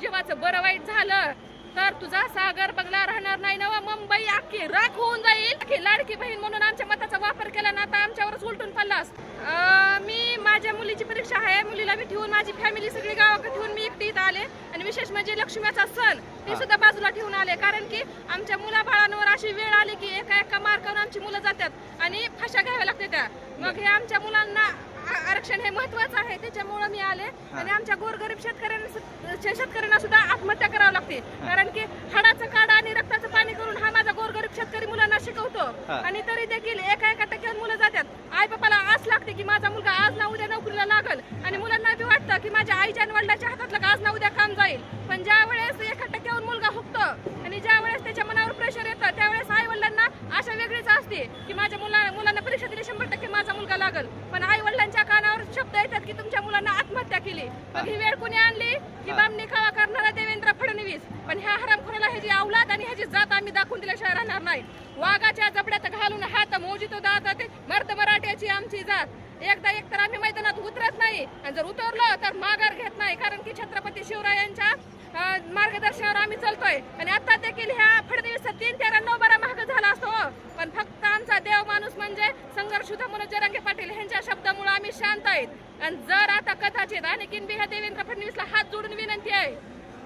जीवाचं बरं वाईट झालं तर तुझा सागर बंगला राहणार नाही ना व मुंबई. अख्खी राख होऊन जाईल. लाडकी बहीण म्हणून आमच्या मताचा वापर केला ना आता आमच्यावरच उलटून पडलास. मी माझ्या मुलीची परीक्षा आहे. मुलीला मी ठेवून माझी फॅमिली सगळी गावाकडे ठेवून मी एकटी इथं आले. आणि विशेष म्हणजे लक्ष्मीचा सण ते सुद्धा बाजूला ठेवून आले. कारण की आमच्या मुलाबाळांवर अशी वेळ आली की एका एका मार्कावर आमची मुलं जातात आणि फाशा घ्याव्या लागते त्या. मग हे आमच्या मुलांना आरक्षण हे महत्वाचं आहे त्याच्यामुळं मी आले. आणि आमच्या गोरगरीब शेतकऱ्यांना शेतकऱ्यांना सुद्धा आत्महत्या करावी लागते. कारण की हाडाचं काढा आणि रक्ताचं पाणी करून हा माझा गोरगरीब शेतकरी मुलांना शिकवतो. आणि तरी देखील एका एका टक्क्यात मुलं जातात. आई बापाला आस लागते की माझा मुलगा आज ना उद्या नोकरीला लागल. आणि मुलांना बी वाटतं की माझ्या आईच्या आणि वडिलाच्या हातातलं का आज ना उद्या काम जाईल. पण ज्या वेळेस एका टक्क्यावर मुलगा हुकतो आणि ज्या वेळेस त्याच्या मनावर प्रेशर येतं मग ही वेळ कोणी आणली? की बामणी खावा करणारा देवेंद्र फडणवीस. पण ह्या हरामखोराला ह्याची अवलाद आणि ह्याची जात आम्ही दाखवून दिल्याशिवाय राहणार नाही. वाघाच्या जबड्यात घालून हात मोजितो दात मर्द मराठ्याची आमची जात. एकदा एक तर आम्ही मैदानात उतरत नाही. आणि जर उतरलो तर माघार घेत नाही. कारण की छत्रपती शिवरायांच्या मार्गदर्शनावर आम्ही चालतोय. आणि आता देखील ह्या फडणवीस तीन तेरा नऊ बारा महाग झाला असतो. पण फक्त आमचा देव माणूस म्हणजे संघर्ष मनोज जरांगे पाटील. यांच्या शब्दामुळे आम्ही शांत आहेत. आणि जर आता कदाचित आणखीन बी ह्या देवेंद्र फडणवीसला हात जोडून विनंती आहे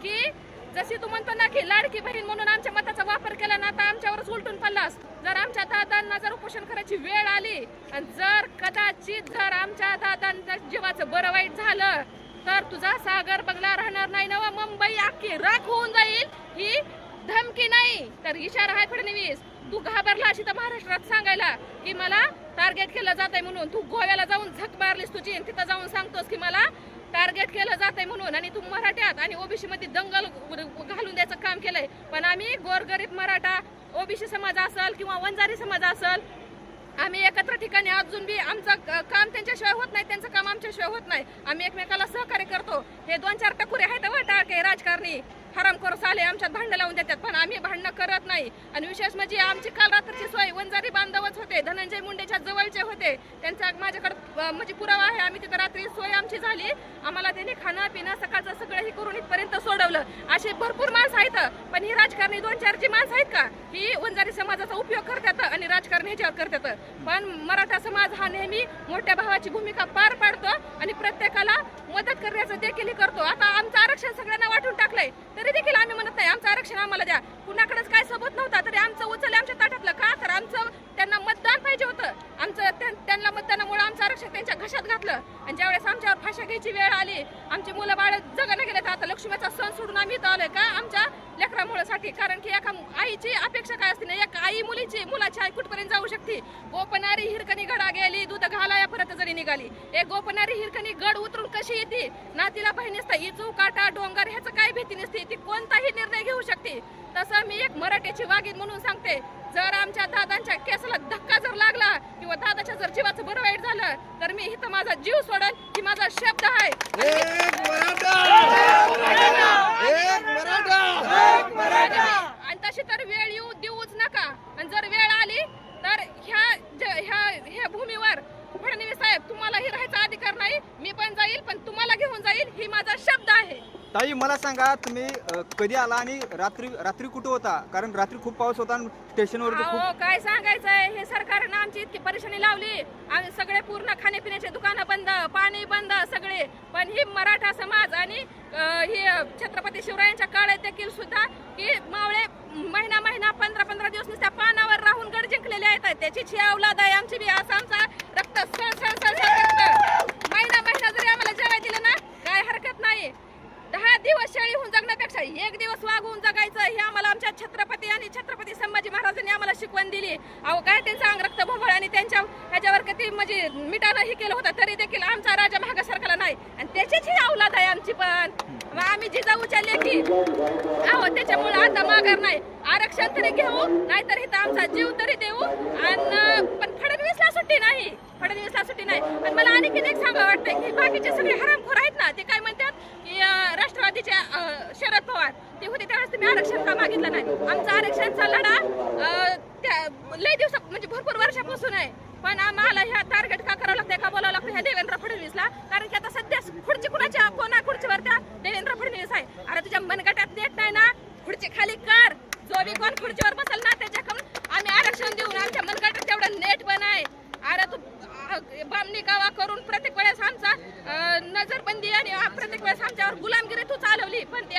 की जशी तू म्हणतो ना की लाडकी बहीण म्हणून आमच्या मताचा वापर केला ना आता आमच्यावरच उलटून पडलास. जर आमच्या दादांना जर उपोषण करायची वेळ आली आणि जर कदाचित जर आमच्या दादांच्या जीवाचं बरं वाईट झालं तर तुझा सागर बंगला राहणार नाही. ना व मुंबई अख्खी राख होऊन जाईल ही धमकी नाही. तर इशारा आहे फडणवीस तू घाबरला अशी तर महाराष्ट्रात सांगायला की मला टार्गेट केलं जात आहे म्हणून. तू गोव्याला जाऊन झक मारलीस तुझी आणि तिथं जाऊन सांगतोस की मला टार्गेट केलं जात आहे म्हणून. आणि तू मराठ्यात आणि ओबीसी मध्ये दंगल घालून द्यायचं काम केलंय. पण आम्ही गोरगरीब मराठा ओबीसी समाज असल किंवा वंजारी समाज असेल आम्ही एकत्र ठिकाणी अजून बी आमचं काम त्यांच्याशिवाय होत नाही त्यांचं काम आमच्याशिवाय होत नाही. आम्ही एकमेकाला सहकार्य करतो. हे दोन चार टकुरे आहेत व टाके राजकारणी. हरामखोर साले आमच्यात भांडणं लावून देतात पण आम्ही भांडणं करत नाही. आणि विशेष म्हणजे आमची काल रात्रीची सोय वंजारी बांधवच होते धनंजय मुंडेच्या जवळचे होते. त्यांचा माझ्याकडे म्हणजे पुरावा आहे आम्ही तिथं रात्री सोय आमची झाली. आम्हाला त्यांनी खाणं पिणं सकाळचं सगळं हे करून इथपर्यंत सोडवलं. असे भरपूर माणसं आहेत. पण ही राजकारणी दोन चार जी माणसं आहेत का? ही वंजारी समाजाचा उपयोग करतात आणि राजकारण ह्याच्यावर करतात. पण मराठा समाज हा नेहमी मोठ्या भावाची भूमिका पार पाडतो आणि प्रत्येकाला मदत करण्याचं देखील करतो. आता आमचं आरक्षण सगळ्यांना वाटून टाकलंय तरी देखील आम्ही म्हणत नाही आमचं आरक्षण आम्हाला द्या कुणाकडेच काय सबूत नव्हता तरी आमचं उचल आमच्या ताटातलं का तर आमचं त्यांना मतदान पाहिजे होतं आमचं त्या- त्यांना मतदानामुळे आमचं आरक्षण त्यांच्या घशात घातलं आणि ज्यावेळेस आमच्यावर फाशा घ्यायची वेळ आली आमची मुलं बाळ जगाने गेले तर आता लक्ष्मीचा सण सोडून आम्ही इथं आलोय का? आमच्या लेकरामुळेसाठी. कारण की एका आईची अपेक्षा काय असते ना? एक आई मुलीची मुलाची आई कुठपर्यंत जाऊ शकते? गोपनारी हिरकणी गडा गेली दूध घालाया परत जरी निघाली. एक गोपनारी हिरकणी गड उतरून कशी येते? ना तिला असता इचू काटा डोंगर ह्याचं काय भीती नसते. ती कोणताही निर्णय घेऊ शकते. तसं मी एक मराठीची वागीत म्हणून सांगते. जर आमच्या दादांच्या केस धक्का जर लागला किंवा दादाच्या जर जीवाचं बरं वाईट झालं तर मी इथं माझा जीव सोडल ही माझा शब्द आहे एक मराठा एक मराठा आणि तशी तर वेळ येऊ देऊच नका आणि जर वेळ आली तर ह्या ज- ह्या ह्या भूमीवर फडणवीस साहेब तुम्हालाही राहायचा अधिकार नाही मी पण जाईल पण तुम्हाला घेऊन जाईल ही माझा शब्द आहे ताई मला सांगा तुम्ही अ, कधी आला आणि रात्री रात्री कुठं होता? कारण रात्री खूप पाऊस होता आणि स्टेशनवरती खूप अहो काय सांगायचंय? हे सरकारनं आमची इतकी परेशानी लावली. आम्ही सगळे पूर्ण खाण्यापिण्याचे दुकानं बंद पाणी बंद सगळे. पण ही मराठा समाज आणि अं, ही छत्रपती शिवरायांच्या काळात देखील सुद्धा की मावळे महिना महिना पंधरा पंधरा दिवस नुसत्या पानावर राहून गड जिंकलेले आहेत. त्याची छी आहे आमची बी आसामचा आमचा रक्त सण सण सण सण रक्त महिना महिना जरी आम्हाला जेवाय दिलं ना काय हरकत नाही दहा दिवस शेळी होऊन जगण्यापेक्षा एक दिवस वागवून जगायचं हे आम्हाला आमच्या छत्रपती आणि छत्रपती संभाजी महाराजांनी आम्हाला शिकवण दिली अहो काय त्यांचं अंग रक्त भोवळ आणि त्यांच्या ह्याच्यावर किती म्हणजे हे केलं होतं तरी देखील आमचा राजा महागा सरकारला नाही. आणि त्याचीच ही अवलाद आहे आमची पण. मग आम्ही जिजाऊच्या लेखी अहो त्याच्यामुळे आता माघार नाही. आरक्षण तरी घेऊ नाहीतर इथं आमचा जीव तरी देऊ. आणि पण फडणवीसला सुट्टी नाही. फडणवीसला सुट्टी नाही. पण मला आणखीन एक सांगा वाटतंय की बाकीचे सगळे हरामखोर आहेत ना ते काय म्हणतात की राष्ट्रवादीचे शरद पवार ते होते त्यावेळेस तुम्ही आरक्षण का मागितलं नाही. आमचा आरक्षणचा लढा त्या लय दिवसा म्हणजे भरपूर वर्षापासून आहे. पण आम्हाला ह्या टार्गेट का करावं लागतंय का बोलावं लागतं ह्या देवेंद्र फडणवीसला. कारण की आता सध्या खुर्ची कुणाच्या? कोणा खुर्चीवर त्या? देवेंद्र फडणवीस आहे. अरे तुझ्या मनगटात देत नाही ना? खुर्ची खाली कर. जो बी कोण खुर्चीवर बसल ना त्याच्याकडून आम्ही आरक्षण देऊन आमच्या मनगटात तेवढं नेट बनाय. अरे तू अ, बामणी गावा करून प्रत्येक वेळेस आमचा नजरबंदी आणि प्रत्येक वेळेस आमच्यावर गुलामगिरी तू चालवली. पण ते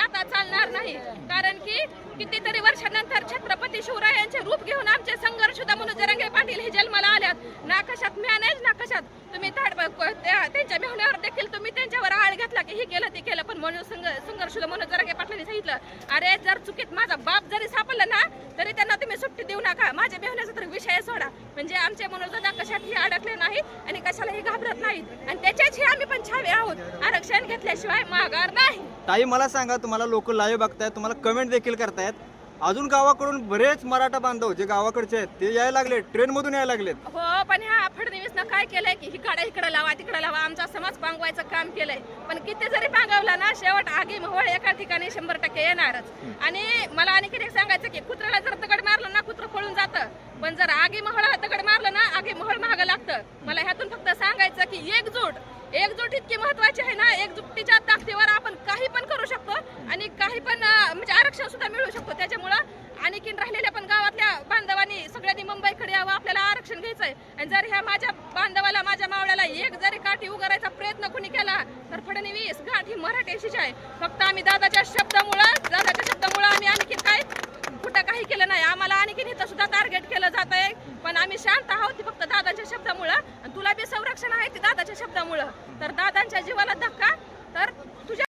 नाही. कारण की कितीतरी वर्षानंतर छत्रपती शिवराय यांचे रूप घेऊन आमचे संघर्ष म्हणून जरंगे पाटील हे जन्माला आल्यात. ना कशात मॅनेज ना कशात. तुम्ही त्या- त्यांच्या मेहण्यावर देखील तुम्ही त्यांच्यावर आळ घेतला की हे केलं ते केलं. पण म्हणून संघर्ष म्हणून जरंगे पाटलांनी सांगितलं अरे जर चुकीत माझा बाप जरी सापडला ना तरी त्यांना तुम्ही सुट्टी देऊ नका. माझ्या मेहण्याचा तर विषय सोडा. म्हणजे आमचे मनोजदा कशातही अडकले नाहीत आणि कशालाही घाबरत नाहीत आणि त्याच्याच आम्ही पण छावे आहोत आरक्षण घेतल्याशिवाय माघार नाही. ताई मला सांगा तुम्हाला लोक लाईव्ह बघतायत तुम्हाला कमेंट देखील करतायत. अजून गावाकडून बरेच मराठा बांधव जे गावाकडचे आहेत ते यायला लागले ट्रेन मधून यायला लागलेत. हो पण ह्या फडणवीसनं काय केलंय की इकडे इकडे लावा तिकडे लावा आमचा समाज पांगवायचं काम केलंय. पण किती जरी पांगवला ना शेवट आगी मोहळ एका ठिकाणी शंभर टक्के येणारच. आणि मला आणखी एक सांगायचं की कुत्र्याला जर दगड मारलं ना कुत्र पळून जातं. पण जर आगी मोहळाला दगड मारलं ना आगी मोहळ महाग लागतं. मला ह्यातून फक्त सांगायचं की एकजूट एकजूट इतकी महत्वाची आहे ना एकजुटीच्या ताकदीवर आपण काही पण करू शकतो आणि काही पण म्हणजे आरक्षण सुद्धा मिळू शकतो. त्याच्यामुळं आणखीन राहिलेल्या पण गावातल्या बांधवांनी सगळ्यांनी मुंबईकडे यावं आपल्याला आरक्षण घ्यायचंय. आणि जर ह्या माझ्या बांधवाला माझ्या मावळ्याला एक जरी काठी उगारायचा प्रयत्न कोणी केला तर फडणवीस गाठ ही मराठीशीच आहे. फक्त आम्ही दादाच्या शब्दामुळं दादाच्या शब्दामुळं आम्ही आणखी काय कुठं काही केलं नाही. आम्हाला आणखीन इथं सुद्धा टार्गेट केलं जात आहे पण आम्ही शांत आहोत ती फक्त दादाच्या शब्दामुळं आणि तुला बी संरक्षण आहे ते दादाच्या शब्दामुळं. तर दादांच्या जीवाला धक्का